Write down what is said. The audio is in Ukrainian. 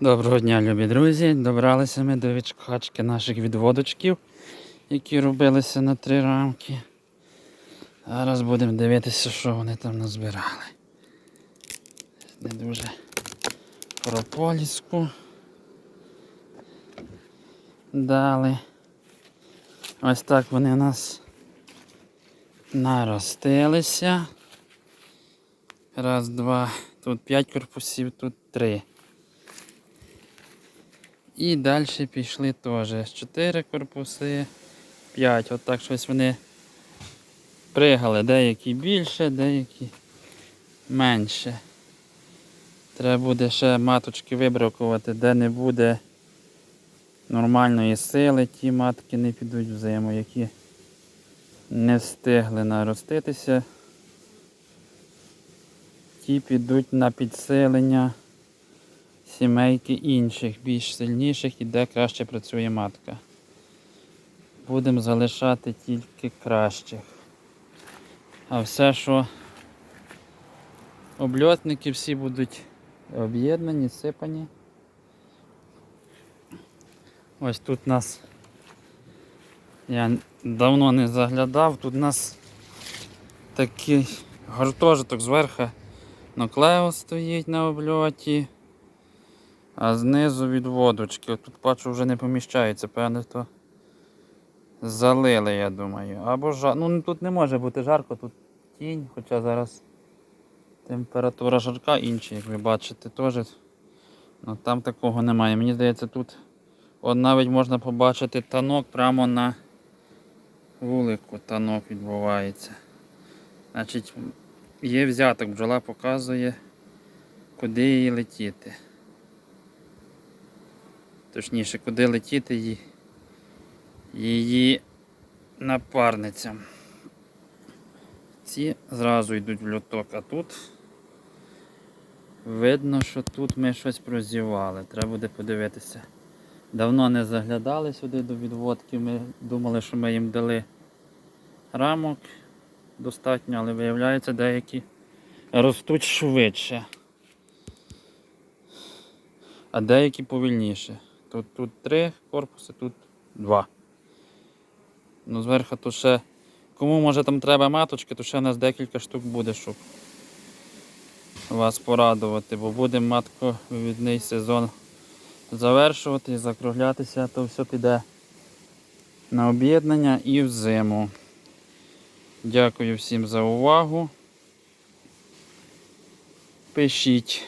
Доброго дня, любі друзі. Добралися ми до відкачки наших відводочків, які робилися на три рамки. Зараз будемо дивитися, що вони там назбирали. Не дуже прополіску дали. Ось так вони у нас наростилися. Раз, два. Тут п'ять корпусів, тут три. І далі пішли теж. Чотири корпуси, п'ять. От так щось вони пригали. Деякі більше, деякі менше. Треба буде ще маточки вибракувати, де не буде нормальної сили, ті матки не підуть в які не встигли нароститися. Ті підуть на підсилення сімейки інших, більш сильніших і де краще працює матка. Будемо залишати тільки кращих. А все, що обльотники всі будуть об'єднані, сипані. Ось тут у нас я давно не заглядав, тут у нас такий гуртожиток зверху Ноклео стоїть на обльоті, а знизу від водочки. Тут бачу вже не поміщається, певне, то залили, я думаю. Або жар... Ну тут не може бути жарко, тут тінь, хоча зараз температура жарка інша, як ви бачите, теж. Ну, там такого немає. Мені здається, тут от навіть можна побачити танок прямо на вулику. Танок відбувається. Значить, Є взяток, бджола показує, куди їй летіти. Точніше, куди летіти її, її напарницям. Ці зразу йдуть в льоток, а тут видно, що тут ми щось прозівали. Треба буде подивитися. Давно не заглядали сюди до відводки, ми думали, що ми їм дали рамок достатньо, але виявляється деякі ростуть швидше. А деякі повільніше. Тут, тут три корпуси, тут два. Ну, зверху то ще. Кому може там треба маточки, то ще у нас декілька штук буде, щоб вас порадувати, бо будемо матковідний сезон завершувати і закруглятися, то все піде на об'єднання і в зиму. Дякую всім за увагу. Пишіть.